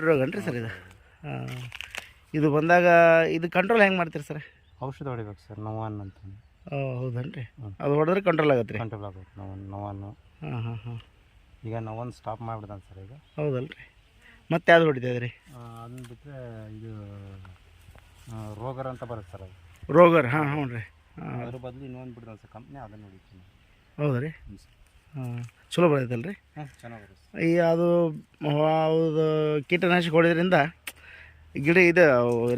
ಕುಟ್ಟಿ ರೋಗ ಏನ್ರಿ ಸರ್. ಇದು ಹಾಂ. ಇದು ಬಂದಾಗ ಇದು ಕಂಟ್ರೋಲ್ ಹೆಂಗೆ ಮಾಡ್ತೀರಿ ಸರ್? ಔಷಧ ಹೊಡಿಬೇಕು ಸರ್ ನೋವನ್ನು ಅಂತ ಹೌದನ್ರಿ. ಅದು ಹೊಡೆದ್ರೆ ಕಂಟ್ರೋಲ್ ಆಗತ್ತೆ ರೀ ಕಂಟ್ರೋಲ್ ಆಗುತ್ತೆ ನೋವನ್ ನೋವನ್ನು. ಹಾಂ ಹಾಂ ಹಾಂ. ಈಗ ನೋವನ್ನು ಸ್ಟಾಪ್ ಮಾಡಿಬಿಡ್ತಾನೆ ಸರ್ ಈಗ. ಹೌದಲ್ರಿ. ಮತ್ತೆ ಯಾವ್ದು ಹೊಡಿತದೆ ರೀ ಅದನ್ನ ಬಿಟ್ಟರೆ ಇದು ರೋಗರ್ ಅಂತ ಬರುತ್ತೆ ಸರ್ ಅದು. ರೋಗರ್ ಹಾಂ ಹ್ಞೂ ರೀ ಹಾಂ. ಅದ್ರ ಬದಲು ಇನ್ನೊಂದು ಬಿಡ್ತಾನೆ ಸರ್ ಕಂಪ್ನಿ ಅದನ್ನು ಹೊಡಿತೀನಿ. ಹೌದಾ ರೀ ಹ್ಞೂ ಸರ್. ಹಾಂ ಚಲೋ ಬರ್ತೈತಲ್ಲ ರೀ ಹಾಂ ಚೆನ್ನಾಗಿ ಬರುತ್ತೆ ಈ ಅದು ಅದು ಕೀಟನಾಶಕ ಹೊಡೆದ್ರಿಂದ ಗಿಡ ಇದು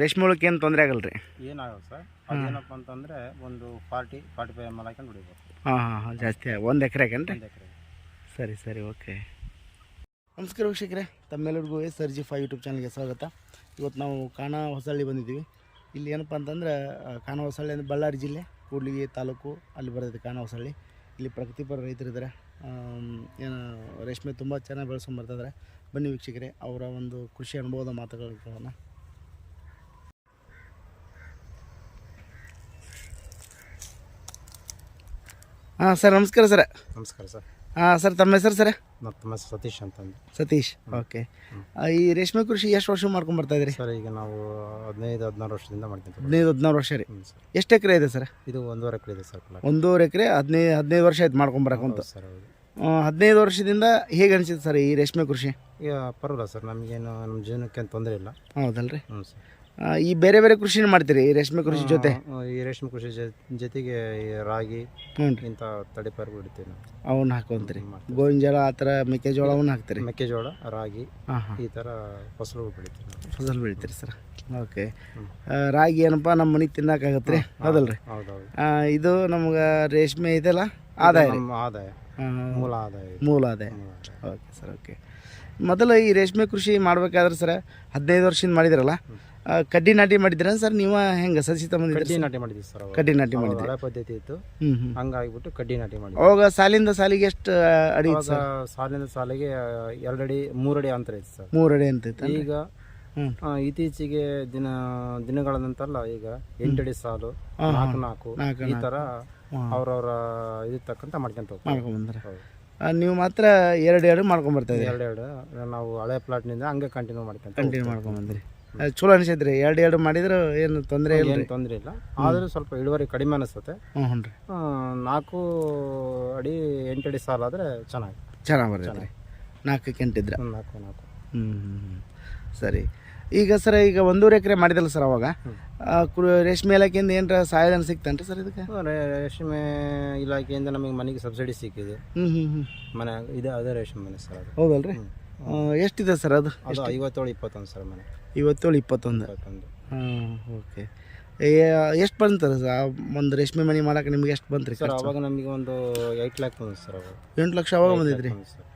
ರೇಷ್ಮೆ ಹುಳಕ್ಕೆ ಏನು ತೊಂದರೆ ಆಗಲ್ಲ ರೀ ಏನಾಗಲ್ಲ ಸರ್. ಅದೇನಪ್ಪ ಅಂತಂದರೆ ಒಂದು forty forty five M L ಹಾಕೊಂಡು ಹಾಂ ಹಾಂ ಹಾಂ ಜಾಸ್ತಿ ಒಂದು ಎಕರೆ ಹಾಕೇನು ಒಂದು ಎಕರೆ. ಸರಿ ಸರಿ ಓಕೆ. ನಮಸ್ಕಾರ ವೀಕ್ಷಕರೇ. ತಮ್ಮೆಲ್ಲರಿಗೂ S R G five YouTube ಚಾನಲ್ಗೆ ಸ್ವಾಗತ. ಇವತ್ತು ನಾವು ಕಾಣ ಹೊಸಳ್ಳಿ ಬಂದಿದ್ದೀವಿ. ಇಲ್ಲಿ ಏನಪ್ಪ ಅಂತಂದ್ರೆ ಕಾಣ ಹೊಸಳ್ಳಿ ಅಂದರೆ ಬಳ್ಳಾರಿ ಜಿಲ್ಲೆ ಕೂಡ್ಲಿಗಿ ತಾಲೂಕು ಅಲ್ಲಿ ಬರ್ತೈತೆ ಕಾಣ ಹೊಸಳ್ಳಿ. ಇಲ್ಲಿ ಪ್ರಗತಿಪರ ರೈತರಿದ್ದಾರೆ. ಏನು, ರೇಷ್ಮೆ ತುಂಬ ಚೆನ್ನಾಗಿ ಬೆಳೆಸ್ಕೊಂಡು ಬರ್ತಿದ್ದಾರೆ ಬನ್ನಿ ವೀಕ್ಷಕರೆ, ಅವರ ಒಂದು ಕೃಷಿ ಅನುಭವದ ಮಾತುಗಳು ಹಾಂ, ಸರ್, ನಮಸ್ಕಾರ ಸರ್. ನಮಸ್ಕಾರ ಸರ್. ಹಾಂ ಸರ್ ತಮ್ಮ ಹೆಸರು ಸರ್? ಮತ್ತು ತಮ್ಮ ಸತೀಶ್ ಅಂತಂದು. ಸತೀಶ್ ಓಕೆ. ಈ ರೇಷ್ಮೆ ಕೃಷಿ ಎಷ್ಟು ವರ್ಷ ಮಾಡ್ಕೊಂಡು ಬರ್ತಾ ಇದ್ರಿ ಸರ್ ಈಗ ನಾವು ಹದಿನೈದು ಹದಿನಾರು ವರ್ಷದಿಂದ ಮಾಡ್ತೀವಿ ಹದಿನೈದು ಹದಿನಾರು ವರ್ಷ ರೀ. ಎಷ್ಟು ಎಕರೆ ಇದೆ ಸರ್? ಇದು ಒಂದೂವರೆ ಎಕರೆ ಇದೆ ಸರ್ ಒಂದೂವರೆ ಎಕರೆ ಹದಿನೈದು ಹದಿನೈದು ವರ್ಷ ಆಯ್ತು ಮಾಡ್ಕೊಂಡು ಬರಕಂತ ಸರ್ ಹೌದು. ಹದಿನೈದು ವರ್ಷದಿಂದ ಹೇಗೆ ಅನಿಸಿದೆ ಸರ್ ಈ ರೇಷ್ಮೆ ಕೃಷಿ? ಈಗ ಪರವಾಗಿಲ್ಲ ಸರ್ ನಮಗೇನು ನಮ್ಮ ಜೀವನಕ್ಕೆ ತೊಂದರೆ ಇಲ್ಲ. ಹೌದಲ್ರಿ. ಹ್ಞೂ ಸರ್. ಈ ಬೇರೆ ಬೇರೆ ಕೃಷಿ ಮಾಡ್ತೀರಿ ಈ ರೇಷ್ಮೆ ಕೃಷಿ ಜೊತೆ? ಈ ರೇಷ್ಮೆ ಕೃಷಿ ಜೊತೆಗೆ ಈ ರಾಗಿ ಇಂಥ ತಡಿಪಾರು ಬಿಡ್ತೀವಿ ನಾವು. ಅವನ್ನ ಹಾಕೊಂತೀರಿ. ಗೋವಿನ ಜೋಳ ಆ ಥರ ಮೆಕ್ಕೆಜೋಳ ಅವನ್ನ ಹಾಕ್ತೀರಿ? ಮೆಕ್ಕೆಜೋಳ ರಾಗಿ ಈ ಥರ ಫಸಲು ಬೆಳಿತೀವಿ ನಾವು. ಫಸಲ್ ಬೆಳಿತೀರಿ ಸರ್. ಓಕೆ. ರಾಗಿ ಏನಪ್ಪ ನಮ್ಮ ಮನೆಗೆ ತಿನ್ನಕ್ಕಾಗತ್ತೆ ರೀ ಹೌದಲ್ರಿ? ಹೌದು ಇದು ನಮ್ಗೆ ರೇಷ್ಮೆ ಇದೆಲ್ಲ? ಆದಾಯ ಆದಾಯ. ಮೂಲ ಆದಾಯ ಮೂಲ ಆದಾಯ. Okay sir okay. ಮೊದಲು ಈ ರೇಷ್ಮೆ ಕೃಷಿ ಮಾಡ್ಬೇಕಾದ್ರೆ ಸರ್ ಹದಿನೈದು ವರ್ಷದಿಂದ ಮಾಡಿದ್ರಲ್ಲ? ಕಡ್ಡಿ ನಾಟಿ ಮಾಡಿದ್ರ ಸರ್? ನೀವು ಹೆಂಗೆ ಸಸಿ ಕಡ್ಡಿ ತಗೊಂಡಿದ್ರಿ ನಾಟಿ ಮಾಡಿದ್ವಿ ಸರ್ ಅವಾಗ. ಕಡ್ಡಿ ನಾಟಿ ಅವಾಗ ಮಾಡಿದ್ರಿ ಹಳೆ ಪದ್ಧತಿ ಇತ್ತು. ಹಂಗಾಗಿಬಿಟ್ಟು ಕಡ್ಡಿ ನಾಟಿ ಮಾಡಿದ್ವಿ. ಅವಾಗ ಸಾಲಿಂದ ಸಾಲಿಗೆ ಎಷ್ಟು ಅಡಿ ಇತ್ತು ಅವಾಗ ಸರ್? ಸಾಲಿನ ಸಾಲಿಗೆ ಎರಡಡಿ ಅಡಿ ಮೂರು ಅಡಿ ಅಂತರ ಇತ್ತು ಸರ್. ಮೂರಡಿ ಅಡಿ ಅಂತ ಇತ್ತು ಈಗ ಆ, ಇತ್ತೀಚೆಗೆ ದಿನ ದಿನಗಳ ನಂತರಲ್ಲ ಈಗ ಎಂಟಡಿ ಸಾಲು. ನಾಲ್ಕು ನಾಲ್ಕು ನಾಲ್ಕು ಈ ತರ ಅವ್ರವ್ರ ಇದು ತಕ್ಕಂತ ಮಾಡ್ಕೊಂತ ಹೋಗ್ತಾರೆ ಮಾಡ್ಕೊಂಬಂದ್ರೆ ನೀವು ಮಾತ್ರ ಎರಡು ಎರಡು ಮಾಡ್ಕೊಂಬರ್ತಾ ಇದ್ದೀರಿ? ಎರಡು ಎರಡು. ನಾವು ಹಳೆ ಪ್ಲಾಟ್ನಿಂದ ಹಂಗೆ ಕಂಟಿನ್ಯೂ ಮಾಡ್ಕೊಂತ ಕಂಟಿನ್ಯೂ ಮಾಡ್ಕೊಂಬಂದ್ರಿ ಅದು ಚಲೋ ಅನಿಸೈತ್ರಿ ಎರಡು ಎರಡು ಮಾಡಿದ್ರೆ ಏನು ತೊಂದರೆ ಇಲ್ಲ ಏನು ತೊಂದರೆ ಇಲ್ಲ. ಆದರೂ ಸ್ವಲ್ಪ ಇಳುವರಿ ಕಡಿಮೆ ಅನಿಸುತ್ತೆ. ಹ್ಞೂ ಹ್ಞೂ ರೀ. ನಾಲ್ಕು ಅಡಿ ಎಂಟಡಿ ಸಾಲ ಆದರೆ ಚೆನ್ನಾಗಿ ಚೆನ್ನಾಗಿ ಬರ್ತೈತೆ ರೀ ನಾಲ್ಕು ಕೆಂಟಿದ್ರೆ ಒಂದು ನಾಲ್ಕು ನಾಲ್ಕು. ಹ್ಞೂ ಸರಿ. ಈಗ ಸರ್ ಈಗ ಒಂದೂವರೆ ಎಕರೆ ಮಾಡಿದಲ್ಲ ಸರ್ ಅವಾಗ? ರೇಷ್ಮೆ ಇಲಾಖೆಯಿಂದ ಏನರ ಸಹಾಯಧನ ರೀ ಸರ್ ಇದಕ್ಕೆ? ರೇಷ್ಮೆ ಇಲಾಖೆಯಿಂದ ನಮಗೆ ಮನೆಗೆ ಸಬ್ಸಿಡಿ ಸಿಕ್ಕಿದೆ. ಹ್ಞೂ ಹ್ಞೂ ಹ್ಞೂ ಮನೆ ಇದೆ ಅದೇ ರೇಷ್ಮೆ ಮನೆ ಸರ್ ಅದು. ಹೌದಲ್ರಿ? ಎಷ್ಟಿದೆ ಸರ್ ಅದು? ಅದು ಐವತ್ತೇಳು ಇಪ್ಪತ್ತೊಂದು ಸರ್ ಮನೆ. ಇವತ್ತೇಳು ಇಪ್ಪತ್ತೊಂದು. ಇಪ್ಪತ್ತೊಂದು. ಹಾಂ ಓಕೆ. ಎಷ್ಟು ಬಂತಾರೆ ಸರ್? ಒಂದು ರೇಷ್ಮೆ ಮನೆ ಮಾಡೋಕೆ ನಿಮ್ಗೆ ಎಷ್ಟು ಬಂತ್ರಿ ಸರ್ ಅವಾಗ ನಮಗೆ ಒಂದು ಏಯ್ಟ್ ಲ್ಯಾಕ್ ಸರ್ ಅವಾಗ. ಎಂಟು ಲಕ್ಷ ಅವಾಗ ಬಂದಿದ್ರಿ? ಸರ್.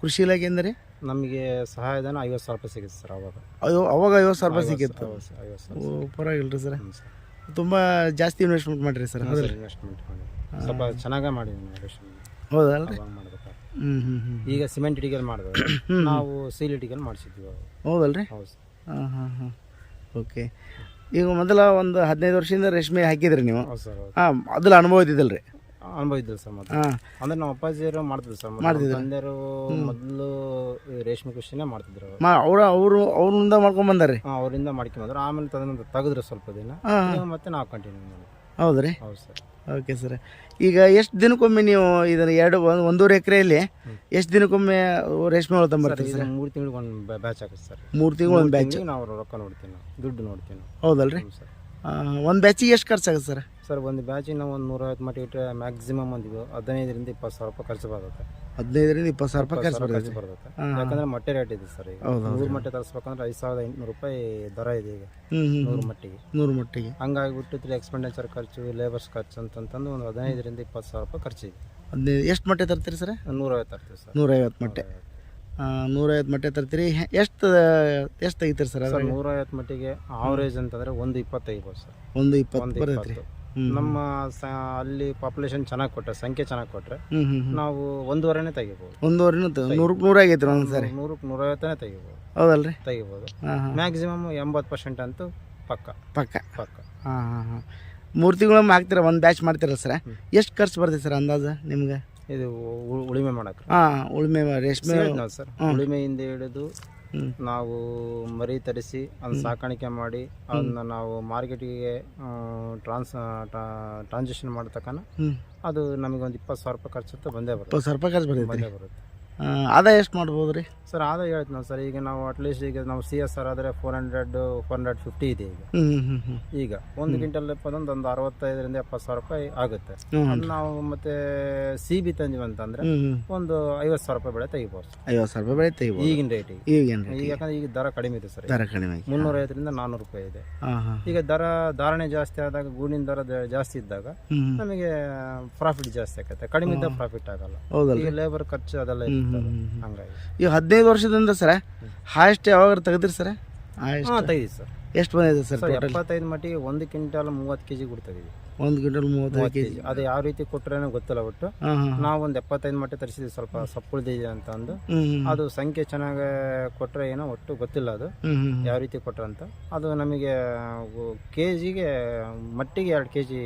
ಕೃಷಿ ಇಲಾಖೆ ಅಂದರೆ ನಮಗೆ ಸಹಾಯಧನ ಐವತ್ತು ಸಾವಿರ ರೂಪಾಯಿ ಸಿಗುತ್ತೆ ಸರ್ ಅವಾಗ. ಅಯ್ಯೋ ಅವಾಗ ಐವತ್ತು ಸಾವಿರ ರೂಪಾಯಿ ಸಿಕ್ಕಿತ್ತು? ಐವತ್ತು ಸಾವಿರ- ಪರವಾಗಿಲ್ಲ ರೀ ಸರ್. ಸರ್. ತುಂಬ ಜಾಸ್ತಿ ಇನ್ವೆಸ್ಟ್ಮೆಂಟ್ ಮಾಡಿರಿ ಸರ್ ಹೌದಲ್ಲ ಇನ್ವೆಸ್ಟ್ಮೆಂಟ್ ಮಾಡಿ. ಸ್ವಲ್ಪ ಚೆನ್ನಾಗೇ ಹೌದಲ್ಲ ನಾವು ಈಗ ಸಿಮೆಂಟ್ ಇಟಿಗೆಲ್ ಮಾಡಿದ್ರು ನಾವು ಸೀಲ್ ಇಟಿಗೆಲ್ ಮಾಡಿಸಿದ್ವಿ. ಹೌದಲ್ರಿ? ಹೌದು ಹಾಂ ಹಾಂ ಹಾಂ. ಓಕೆ. ಈಗ ಮೊದಲ ಒಂದು ಹದಿನೈದು ವರ್ಷದಿಂದ ರೇಷ್ಮೆ ಹಾಕಿದ್ರಿ ನೀವು. ಹೌದು ಸರ್ ಹೌದು. ಹಾಂ ಮೊದಲು ಅನುಭವ ಇದ್ದಿದ್ದಲ್ರಿ? ಅನುಭವ ಇದ್ದಿಲ್ಲ ಸರ್ ಮೊದಲು. ಹಾಂ. ಅಂದ್ರೆ ನಮ್ಮ ಅಪ್ಪಾಜಿಯವರು ಮಾಡ್ತಿದ್ರು ಸರ್ ಮಾಡ್ತಿದ್ರು. ತಂದೆಯವರು ಮೊದಲು ರೇಷ್ಮೆ ಕೃಷಿನೇ ಮಾಡ್ತಿದ್ರು. ಅವರು. ಮಾ ಅವ್ರ ಅವರು ಅವ್ರಿಂದ ಮಾಡ್ಕೊಂಡ್ ಬಂದಾರ್ರಿ? ಹಾ, ಅವರಿಂದ ಮಾಡ್ಕೊಂಬಂದ್ರು ಆಮೇಲೆ ತದನಂತರ ತೆಗೆದ್ರು ಸ್ವಲ್ಪ ದಿನ. ಹಾಂ ಮತ್ತೆ ನಾವು ಕಂಟಿನ್ಯೂ ಮಾಡಿ ಹೌದ್ರಿ? ಹೌದು ಸರ್. Okay sir. ಈಗ ಎಷ್ಟು ದಿನಕ್ಕೊಮ್ಮೆ ನೀವು ಇದನ್ನು ಎರಡು ಒಂದು ಒಂದೂವರೆ ಎಕರೆಯಲ್ಲಿ ಎಷ್ಟು ದಿನಕ್ಕೊಮ್ಮೆ ರೇಷ್ಮೆ ಹುಳ ತಂಬರ್ತೀವಿ ಸರ್ ಮೂರು ತಿಂಗಳಿಗೆ ಒಂದು ಬ್ಯಾಚ್ ಆಗುತ್ತೆ ಸರ್. ಮೂರು ತಿಂಗಳು ಒಂದು ಬ್ಯಾಚ್? ನಾವು ರೊಕ್ಕ ನೋಡ್ತೀವಿ ನಾವು ದುಡ್ಡು ನೋಡ್ತೀವಿ ನಾವು. ಹೌದಲ್ರಿ? ಒಂದು ಬ್ಯಾಚಿಗೆ ಎಷ್ಟು ಖರ್ಚಾಗುತ್ತೆ ಸರ್? ಸರ್ ಒಂದು ಬ್ಯಾಚಿನ ಒಂದು ನೂರೈವತ್ತು ಮಟ್ಟ ಇಟ್ಟರೆ ಮ್ಯಾಕ್ಸಿಮಮ್ ಒಂದು ಹದಿನೈದರಿಂದ ಇಪ್ಪತ್ತು ಸಾವಿರ ರೂಪಾಯಿ ಖರ್ಚು ಬರುತ್ತೆ. ಹದಿನೈದರಿಂದ ಇಪ್ಪತ್ತು ಸಾವಿರ ರೂಪಾಯಿ ಖರ್ಚು ಖರ್ಚು ಬರುತ್ತೆ. ಯಾಕಂದ್ರೆ ಮೊಟ್ಟೆ ರೇಟ್ ಇದೆ ಸರ್ ಈಗ. ನೂರು ಮೊಟ್ಟೆ ತರಿಸ್ಬೇಕಂದ್ರೆ ಐದು ಸಾವಿರದ ಎಂಟುನೂರು ರೂಪಾಯಿ ದರ ಇದೆ ಈಗ. ನೂರು ಮಟ್ಟಿಗೆ. ನೂರು ಮಟ್ಟಿಗೆ. ಹಂಗಾಗಿಬಿಟ್ಟು ತ್ರೀ ಎಕ್ಸ್ಪೆಂಡಿಚರ್ ಖರ್ಚು ಲೇಬರ್ಸ್ ಖರ್ಚು ಅಂತಂತಂದು ಒಂದು ಹದಿನೈದರಿಂದ ಇಪ್ಪತ್ತು ಸಾವಿರ ರೂಪಾಯಿ ಖರ್ಚು ಇದೆ. ಹದಿನೈದು ಎಷ್ಟು ಮೊಟ್ಟೆ ತರ್ತೀರಿ ಸರ್? ನೂರೈವತ್ತು ತರ್ತೀವಿ ಸರ್. ನೂರೈವತ್ತು ಮೊಟ್ಟೆ. ನೂರೈವತ್ತು. ಮೊಟ್ಟೆ ತರ್ತೀರಿ. ಎಷ್ಟು ಎಷ್ಟು ತೆಗಿತೀರಿ ಸರ್ ನೂರೈವತ್ತು ಮಟ್ಟಿಗೆ ಆವರೇಜ್ ಅಂತಂದ್ರೆ ಒಂದು ಇಪ್ಪತ್ತು ತೆಗಿಬೋದು ಸರ್. ಒಂದು ಇಪ್ಪತ್ತು ಬರ್ತೈತೆ ರೀ ನಮ್ಮ ಸ ಅಲ್ಲಿ ಪಾಪ್ಯುಲೇಷನ್ ಚೆನ್ನಾಗಿ ಕೊಟ್ಟರೆ ಸಂಖ್ಯೆ ಚೆನ್ನಾಗಿ ಕೊಟ್ಟರೆ ನಾವು ಒಂದೂವರೆನೇ ತೆಗಿಬೋದು. ಒಂದೂವರೆ ನೂರಕ್ಕೆ ನೂರಾಗೈತ್ರಿ ಒಂದ್ಸರಿ ಒಂದು ಸರಿ. ನೂರಕ್ಕೆ ನೂರೈವತ್ತನೇ ತೆಗಿಬೋದು. ಹೌದಲ್ರಿ? ತೆಗಿಬೋದು. ಹಾಂ ಹಾಂ. ಮ್ಯಾಕ್ಸಿಮಮ್ ಎಂಬತ್ತು ಪರ್ಸೆಂಟ್ ಅಂತೂ ಪಕ್ಕ. ಪಕ್ಕ. ಪಕ್ಕ. ಹಾಂ ಹಾಂ ಹಾಂ. ಮೂರು ತಿಂಗಳು ಹಾಕ್ತೀರ? ಒಂದು ಬ್ಯಾಚ್ ಮಾಡ್ತೀರಲ್ಲ ಸರ್? ಹ್ಮ್. ಎಷ್ಟು ಖರ್ಚು ಬರ್ತೈತೆ ಸರ್ ಅಂದಾಜು ನಿಮ್ಗೆ? ಇದು ಉ- ಉಳುಮೆ ಮಾಡಕ್ಕೆ. ಹಾಂ ಉಳುಮೆ ರೇಷ್ಮೆ ಸರ್. ಉಳುಮೆಯಿಂದ ಹಿಡಿದು. ನಾವು ಮರಿ ತರಿಸಿ ಅದನ್ನ ಸಾಕಾಣಿಕೆ ಮಾಡಿ ಅದನ್ನ ನಾವು ಮಾರ್ಕೆಟಿಗೆ ಟ್ರಾನ್ಸ್ ಟ್ರಾನ್ಸಾಕ್ಷನ್ ಮಾಡತಕ್ಕನ ಅದು ನಮಗೆ ಒಂದು ಇಪ್ಪತ್ತು ಸಾವಿರ ರೂಪಾಯಿ ಖರ್ಚು ಬಂದೇ ಬರುತ್ತೆ. ಇಪ್ಪತ್ತು ಸಾವಿರ ರೂಪಾಯಿ ಖರ್ಚು ಬಂದೇ ಬರುತ್ತೆ. ಆದಾಯ ಎಷ್ಟು ಮಾಡ್ಬೋದು ರೀ ಸರ್ ಆದಾಯ ಹೇಳ್ತೀನಿ ಸರ್ ಈಗ ನಾವು ಅಟ್ಲೀಸ್ಟ್ ಈಗ ನಾವು ಸಿ ಎಸ್ ಆರ್ ಆದರೆ four hundred four hundred fifty ಇದೆ ಈಗ. ಈಗ ಒಂದು ಕ್ವಿಂಟಲ್ ಒಂದು ಒಂದು ಅರವತ್ತೈದರಿಂದ ಎಪ್ಪತ್ತು ಸಾವಿರ ರೂಪಾಯಿ ಆಗುತ್ತೆ. ನಾವು ಮತ್ತೆ ಸಿ ಬಿ ತಂದಿವಿ ಅಂತಂದ್ರೆ ಒಂದು ಐವತ್ತು ಸಾವಿರ ರೂಪಾಯಿ ಬೆಳೆ ತೆಗಿಬೋದು. ಐವತ್ತು ಸಾವಿರ ರೂಪಾಯಿ ಬೆಳೆ ತೆಗಿಬೋದು. ಈಗಿನ ರೇಟ್ ಈಗ. ಯಾಕಂದ್ರೆ ಈಗ ದರ ಕಡಿಮೆ ಇದೆ ಸರ್ ದರ ಕಡಿಮೆ ಮುನ್ನೂರ ಮುನ್ನೂರೈವತ್ತರಿಂದ ನಾನ್ನೂರು ರೂಪಾಯಿ ಇದೆ ಈಗ ದರ ಧಾರಣೆ ಜಾಸ್ತಿ ಆದಾಗ ಗೂಡಿನ ದರ ಜಾಸ್ತಿ ಇದ್ದಾಗ ನಮಗೆ ಪ್ರಾಫಿಟ್ ಜಾಸ್ತಿ ಆಗುತ್ತೆ. ಕಡಿಮೆ ಇದ್ದಾಗ ಪ್ರಾಫಿಟ್ ಆಗಲ್ಲ. ಈಗ ಲೇಬರ್ ಖರ್ಚು ಅದೆಲ್ಲ ಹ್ಞೂ ಹಂಗಾಗಿ. ಈಗ ಹದಿನೈದು ವರ್ಷದಿಂದ ಸರ ಹಾಯೆಸ್ಟ್ ಯಾವಾಗ ತೆಗೆದ್ರಿ ಸರ್? ಹಾಂ ಸರ್. ಎಷ್ಟು ಬಂದಿದೆ ಸರ್ ಸರ್ ಟೋಟಲ್ ಎಪ್ಪತ್ತೈದು ಮಟ್ಟಿಗೆ ಒಂದು ಕ್ವಿಂಟಲ್ ಮೂವತ್ತು ಕೆ ಜಿ ಕೊಡ್ತೀವಿ ಒಂದು ಕ್ವಿಂಟಲ್ ಮೂವತ್ತೈದು ಕೆ ಜಿ ಅದು ಯಾವ ರೀತಿ ಕೊಟ್ರೇನೋ ಗೊತ್ತಿಲ್ಲ ಒಟ್ಟು. ಹಾಂ ಹಾಂ ನಾವು ಒಂದು ಎಪ್ಪತ್ತೈದು ಮಟ್ಟ ತರಿಸಿದ್ವಿ ಸ್ವಲ್ಪ ಸಪ್ಪುಳ್ದಿದೆ ಅಂತ ಅಂದು. ಅದು ಸಂಖ್ಯೆ ಚೆನ್ನಾಗಿ ಕೊಟ್ಟರೆ ಏನೋ ಒಟ್ಟು ಗೊತ್ತಿಲ್ಲ ಅದು. ಯಾವ ರೀತಿ ಕೊಟ್ರೆ ಅಂತ. ಅದು ನಮಗೆ ಕೆ ಜಿಗೆ ಮಟ್ಟಿಗೆ ಎರಡು ಕೆ ಜಿ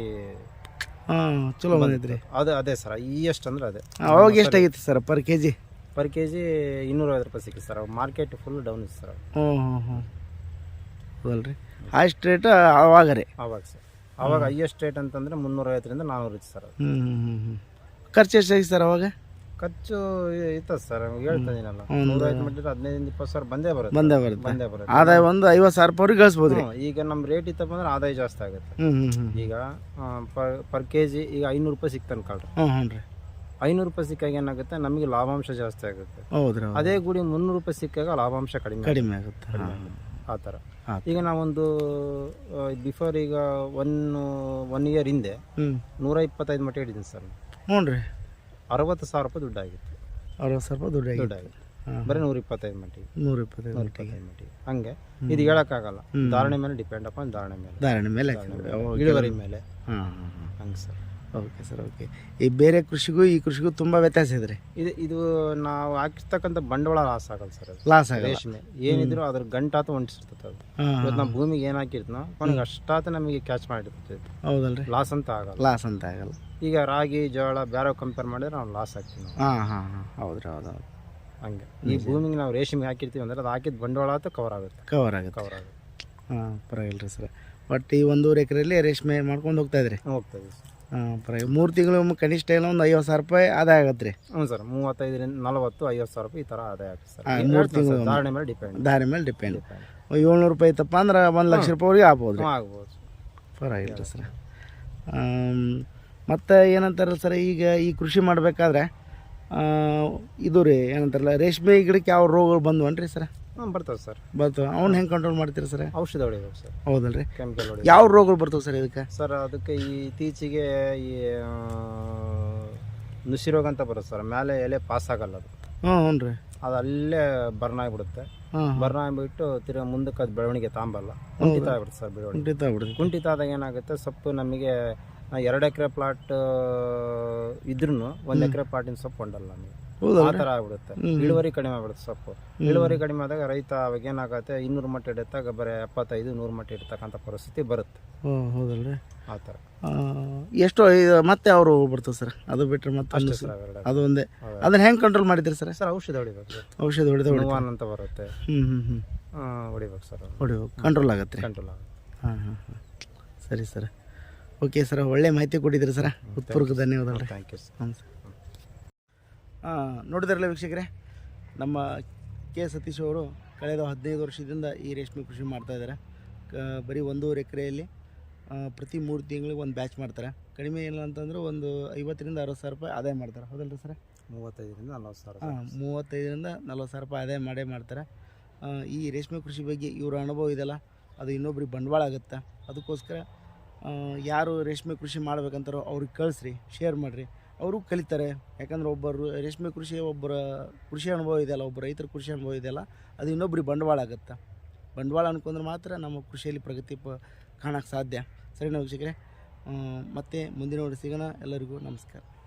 ಹಾಂ ಚಲೋ ಬಂದೈತ್ರಿ. ಅದು ಅದೇ ಸರ್ ಈ ಎಷ್ಟು ಅಂದ್ರೆ ಅದೇ. ಅವಾಗ ಎಷ್ಟಾಗಿತ್ತು sir per K G per K G ಇನ್ನೂರೈವತ್ತು ರೂಪಾಯಿ ಸಿಕ್ಕಿ ಸರ್. ಮಾರ್ಕೆಟ್ ಫುಲ್ ಡೌನ್ ಇತ್ತು ಸರ್ ಹ್ಞೂ ಹ್ಞೂ ಹ್ಞೂ ಹೌದಲ್ರಿ? ಹೈಸ್ಟ್ ರೇಟ್ ಅವಾಗ ರೀ? ಆವಾಗ ಸರ್. ಆವಾಗ ಹೈಯೆಸ್ಟ್ ರೇಟ್ ಅಂತಂದ್ರೆ ಮುನ್ನೂರೈವತ್ತರಿಂದ ನಾನ್ನೂರು ಇತ್ತು ಸರ್ ಅದು. ಹ್ಞೂ ಹ್ಞೂ ಹ್ಞೂ ಖರ್ಚು ಎಷ್ಟಾಗಿತ್ತು ಸರ್ ಅವಾಗ? ಖರ್ಚು ಇತ್ತು ಸರ್. ಹೇಳ್ತಾ ಇದೀನಲ್ಲ ನೂರೈವತ್ತು ಮಟ್ಟಿಗೆ ಹದಿನೈದಿಂದ ಇಪ್ಪತ್ತು ಸಾವಿರ ಬಂದೇ ಬರುತ್ತೆ. ಬಂದೇ ಬರುತ್ತೆ. ಬಂದೇ ಬರುತ್ತೆ. ಆದಾಯ ಒಂದು ಐವತ್ತು ಸಾವಿರ ರೂಪಾಯಿ ಗಳಿಸ್ಬೋದು ರೀ. ಈಗ ನಮ್ಮ ರೇಟ್ ಇತ್ತಪ್ಪ ಅಂದ್ರೆ ಆದಾಯ ಜಾಸ್ತಿ ಆಗುತ್ತೆ. ಹ್ಞೂ ಹ್ಞೂ ಹ್ಞೂ ಈಗ ಪರ್ ಪರ್ ಕೆ ಜಿ ಈಗ ಐನೂರು ರೂಪಾಯಿ ಸಿಗ್ತಾನೆ ಕಾಲ್ರಿ ಹ್ಞೂ ಹ್ಞೂ ರೀ. ಐನೂರು ರೂಪಾಯಿ ಸಿಕ್ಕಾಗ ಏನಾಗುತ್ತೆ? ನಮಗೆ ಲಾಭಾಂಶ ಜಾಸ್ತಿ ಆಗುತ್ತೆ. ಹೌದ್ರಿ ಹೌದು ಅದೇ ಗುಡಿ ಮುನ್ನೂರು ರೂಪಾಯಿ ಸಿಕ್ಕಾಗ ಲಾಭಾಂಶ ಕಡಿಮೆ ಕಡಿಮೆ ಆಗುತ್ತೆ. ಆತರ ಆ ಥರ. ಈಗ ನಾವೊಂದು ಬಿಫೋರ್ ಈಗ ಒನ್ ಒನ್ ಇಯರ್ ಹಿಂದೆ ನೂರ ಇಪ್ಪತ್ತೈದು ಮಟ್ಟ ಹಿಡಿದೀನಿ ಸರ್. ಹ್ಞೂ ರೀ ಅರವತ್ತು ಸಾವಿರ ರೂಪಾಯಿ ದುಡ್ಡು ಆಗಿತ್ತು. ಅರವತ್ತು ಸಾವಿರ ರೂಪಾಯಿ ದುಡ್ಡು ದುಡ್ಡು ಆಗಿತ್ತು. ಆಗಿತ್ತು. ಹಾಂ ಬರೀ ನೂರ ಇಪ್ಪತ್ತೈದು ಮಟ್ಟಿಗೆ ನೂರ ಇಪ್ಪತ್ತೈದು ನೂರ ಮಟ್ಟಿಗೆ ಇಪ್ಪತ್ತೈದು ಮಟ್ಟಿಗೆ ಹಂಗೆ ಇದು ಹೇಳೋಕ್ಕಾಗಲ್ಲ. ಧಾರಣೆ ಮೇಲೆ ಡಿಪೆಂಡ್ ಅಪಾನ್ ಧಾರಣೆ ಮೇಲೆ. ಧಾರಣೆ ಮೇಲೆ ಹಾಕಿದ್ರಿ ಇಳುವರಿ ಮೇಲೆ. ಹಾಂ. ಹಂಗೆ ಸರ್. ಓಕೆ ಸರ್ ಓಕೆ ಈ ಬೇರೆ ಕೃಷಿಗೂ ಈ ಕೃಷಿಗೂ ತುಂಬ ವ್ಯತ್ಯಾಸ ಇದೆ ರೀ ಇದು ಇದು ನಾವು ಹಾಕಿರ್ತಕ್ಕಂಥ ಬಂಡವಾಳ ಲಾಸ್ ಆಗಲ್ಲ ಸರ್ ಅದು. ಲಾಸ್ ಆಗಲ್ಲ. ರೇಷ್ಮೆ. ಏನಿದ್ರು ಅದ್ರ ಗಂಟಾತ ಹೊಂಟಿಸಿರ್ತದೆ ಅದು. ಇವತ್ತು ನಾವು ಭೂಮಿಗೆ ಏನು ಹಾಕಿರ್ತೀನೋ ಕೊನೆಗೆ ಅಷ್ಟಾತ ನಮಗೆ ಕ್ಯಾಚ್ ಮಾಡಿರ್ತದೆ ಹೌದಲ್ರಿ. ಲಾಸ್ ಅಂತ ಆಗಲ್ಲ. ಲಾಸ್ ಅಂತ ಆಗಲ್ಲ. ಈಗ ರಾಗಿ ಜೋಳ ಬೇರೆ ಕಂಪೇರ್ ಮಾಡಿದ್ರೆ ನಾವು ಲಾಸ್ ಆಗ್ತೀವಿ ನಾವು. ಹಾಂ ಹಾಂ ಹಾಂ. ಹೌದ್ರಿ ಹೌದು ಹೌದು. ಹಂಗೆ. ಈ ಭೂಮಿಗೆ ನಾವು ರೇಷ್ಮೆ ಹಾಕಿರ್ತೀವಿ ಅಂದ್ರೆ ಅದು ಹಾಕಿದ ಬಂಡವಾಳ ಆತ ಕವರ್ ಆಗುತ್ತೆ. ಕವರ್ ಆಗುತ್ತೆ. ಕವರ್ ಆಗುತ್ತೆ. ಹಾಂ ಪರವಾಗಿಲ್ಲ ರೀ ಸರ್ ಬಟ್ ಈ ಒಂದೂವರೆ ಎಕರೆಯಲ್ಲಿ ರೇಷ್ಮೆ ಮಾಡ್ಕೊಂಡು ಹೋಗ್ತಾ ಇದ್ರಿ? ಹೋಗ್ತದೆ ಸರ್ ಹಾಂ ಮೂರು ತಿಂಗಳು ಕನಿಷ್ಠ ಏನೋ ಒಂದು ಐವತ್ತು ಸಾವಿರ ರೂಪಾಯಿ ಆದಾಯ ಆಗತ್ತೆ ರೀ. ಹ್ಞೂ ಸರ್ ಮೂವತ್ತೈದರಿಂದ ನಲವತ್ತು ಐವತ್ತು ಸಾವಿರ ರೂಪಾಯಿ ಈ ಥರ ಆದಾಯ ಆಗುತ್ತೆ ಸರ್. ಹಾ, ಮೂರು ತಿಂಗಳು ಧಾರಣೆ ಮೇಲೆ ಡಿಪೆಂಡ್ ದಾರಿ ಮೇಲೆ ಡಿಪೆಂಡ್ ಏಳ್ನೂರು ರೂಪಾಯಿ ಇತ್ತಪ್ಪ ಅಂದ್ರೆ ಒಂದು ಲಕ್ಷ ರೂಪಾಯಿವರೆಗೆ ಆಗ್ಬೋದು ರೀ. ಆಗ್ಬೋದು ಪರವಾಗಿಲ್ಲ ಆಗಿಲ್ಲ ಸರ್ ಮತ್ತು ಏನಂತಾರಲ್ಲ ಸರ್ ಈಗ ಈ ಕೃಷಿ ಮಾಡಬೇಕಾದ್ರೆ ಇದು ರೀ ಏನಂತಾರಲ್ಲ ರೇಷ್ಮೆ ಗಿಡಕ್ಕೆ ಯಾವ ರೋಗಗಳು ಬಂದ್ವನ್ರಿ ಸರ್? ಹಾಂ ಸರ್. ಬರ್ತವೆ. ಅವ್ನು ಹೆಂಗೆ ಕಂಟ್ರೋಲ್ ಮಾಡ್ತೀರಿ ಸರ್? ಔಷಧ ಹೊಡಿಬೇಕು ಸರ್. ಹೌದಲ್ರಿ? ಕೆಮಿಕಲ್ ಹೊಡಿ ಯಾವ ರೋಗಗಳು ಬರ್ತವೆ ಸರ್ ಇದಕ್ಕೆ? ಸರ್ ಅದಕ್ಕೆ ಈ ಇತ್ತೀಚೆಗೆ ಈ ಆ, ನುಸಿ ರೋಗ ಅಂತ ಬರುತ್ತೆ ಸರ್. ಮೇಲೆ ಎಲೆ ಪಾಸ್ ಆಗಲ್ಲ ಅದು. ಹ್ಞೂ ಹ್ಞೂ ರೀ. ಅದು ಅಲ್ಲೇ ಬರ್ನ್ ಆಗಿಬಿಡುತ್ತೆ. ಹಾಂ ಬರ್ನ್ ಆಗಿಬಿಟ್ಟು ತಿರ್ಗಾ ಮುಂದಕ್ಕೆ ಅದು ಬೆಳವಣಿಗೆ ತಾಂಬಲ್ಲ. ಕುಂಠಿತ ಆಗ್ಬಿಡುತ್ತೆ ಸರ್ ಬೆಳವಣಿಗೆ. ಕುಂಠಿತ ಆಗ್ಬಿಡುತ್ತೆ. ಕುಂಠಿತ ಆದಾಗ ಏನಾಗುತ್ತೆ ಸೊಪ್ಪು ನಮಗೆ ಎರಡು ಎಕರೆ ಪ್ಲಾಟ್ ಇದ್ರೂ ಒಂದು ಎಕರೆ ಪ್ಲಾಟಿನ ಸೊಪ್ಪು ಹೊಂಡಲ್ಲ ನಮಗೆ. ಆ ಥರ ಆಗ್ಬಿಡುತ್ತೆ. ಇಳುವರಿ ಕಡಿಮೆ ಆಗ್ಬಿಡುತ್ತೆ ಸೊಪ್ಪು. ಇಳುವರಿ ಕಡಿಮೆ ಆದಾಗ ರೈತ ಅವಾಗ ಏನಾಗುತ್ತೆ ಇನ್ನೂರು ಮಟ್ಟ ಇಡತ್ತಾಗ ಬರೀ ಎಪ್ಪತ್ತೈದು ನೂರು ಮಟ್ಟ ಇಡ್ತಕ್ಕಂಥ ಪರಿಸ್ಥಿತಿ ಬರುತ್ತೆ. ಹೌದಲ್ರಿ? ಆ ಥರ. ಎಷ್ಟು ಇದು ಮತ್ತೆ ಅವರು ಬರ್ತದೆ ಸರ್. ಅದು ಬಿಟ್ಟರೆ ಮತ್ತೆ ಅಷ್ಟೇ ಒಂದು ಸರ್ ಅವೆರಡು ಅದು ಒಂದೇ. ಅದನ್ನ ಹೆಂಗೆ ಕಂಟ್ರೋಲ್ ಮಾಡಿದ್ರಿ ಸರ್? ಸರ್ ಔಷಧ ಹೊಡಿಬೇಕು ಸರ್. ಔಷಧ ಹೊಡೆದ ಹೊಡಿ ನೋವಾನ್ ಅಂತ ಬರುತ್ತೆ. ಹ್ಞೂ ಹ್ಞೂ ಹ್ಞೂ ಆ, ಹೊಡಿಬೇಕು ಸರ್. ಹೊಡಿಬೇಕು. ಕಂಟ್ರೋಲ್ ಆಗತ್ತೆ ರೀ? ಕಂಟ್ರೋಲ್ ಆಗುತ್ತೆ. ಹಾಂ ಹಾಂ ಹಾಂ. ಸರಿ ಸರ್. ಓಕೆ ಸರ್ ಒಳ್ಳೆ ಮಾಹಿತಿ ಕೊಟ್ಟಿದ್ದೀರಿ ಸರ್. ಉತ್ಪೂರ್ವಕ ಧನ್ಯವಾದಗಳು ಥ್ಯಾಂಕ್ ಯು ಸರ್. ಹಾಂ ಸರ್. ನೋಡಿದ್ರಲ್ಲ ವೀಕ್ಷಕರೇ? ನಮ್ಮ ಕೆ ಸತೀಶ್ ಅವರು ಕಳೆದ ಹದಿನೈದು ವರ್ಷದಿಂದ ಈ ರೇಷ್ಮೆ ಕೃಷಿ ಮಾಡ್ತಾ ಇದ್ದಾರೆ. ಕ ಬರೀ ಒಂದೂವರೆ ಎಕರೆಯಲ್ಲಿ ಪ್ರತಿ ಮೂರು ತಿಂಗಳಿಗೆ ಒಂದು ಬ್ಯಾಚ್ ಮಾಡ್ತಾರೆ. ಕಡಿಮೆ ಇಲ್ಲ ಅಂತಂದ್ರೆ ಒಂದು ಐವತ್ತರಿಂದ ಅರವತ್ತು ಸಾವಿರ ರೂಪಾಯಿ ಆದಾಯ ಮಾಡ್ತಾರೆ. ಹೌದಲ್ರಿ ಸರ್? ಮೂವತ್ತೈದರಿಂದ ನಲ್ವತ್ತು ಸಾವಿರ ಹಾಂ ಮೂವತ್ತೈದರಿಂದ ನಲ್ವತ್ತು ಸಾವಿರ ರೂಪಾಯಿ ಆದಾಯ ಮಾಡೇ ಮಾಡ್ತಾರೆ. ಈ ರೇಷ್ಮೆ ಕೃಷಿ ಬಗ್ಗೆ ಇವರ ಅನುಭವ ಇದೆಯಲ್ಲ ಅದು ಇನ್ನೊಬ್ರಿಗೆ ಬಂಡವಾಳ ಆಗುತ್ತೆ. ಅದಕ್ಕೋಸ್ಕರ ಯಾರು ರೇಷ್ಮೆ ಕೃಷಿ ಮಾಡ್ಬೇಕಂತಾರೋ ಅವ್ರಿಗೆ ಕಳಿಸ್ರಿ ಶೇರ್ ಮಾಡಿರಿ. ಅವರು ಕಲಿತಾರೆ. ಯಾಕಂದ್ರೆ ಒಬ್ಬರು ರೇಷ್ಮೆ ಕೃಷಿ ಒಬ್ಬರ ಕೃಷಿ ಅನುಭವ ಇದೆಯಲ್ಲ ಒಬ್ಬ ರೈತರ ಕೃಷಿ ಅನುಭವ ಇದೆಯಲ್ಲ ಅದು ಇನ್ನೊಬ್ಬರಿಗೆ ಬಂಡವಾಳ ಆಗುತ್ತೆ. ಬಂಡವಾಳ ಅನ್ಕೊಂಡ್ರೆ ಮಾತ್ರ ನಮ್ಮ ಕೃಷಿಯಲ್ಲಿ ಪ್ರಗತಿ ಪ ಕಾಣೋಕ್ಕೆ ಸಾಧ್ಯ. ಸರಿ ವೀಕ್ಷಕರೇ ಆ, ಮತ್ತೆ ಮುಂದಿನ ಸಿಗೋಣ. ಎಲ್ಲರಿಗೂ ನಮಸ್ಕಾರ.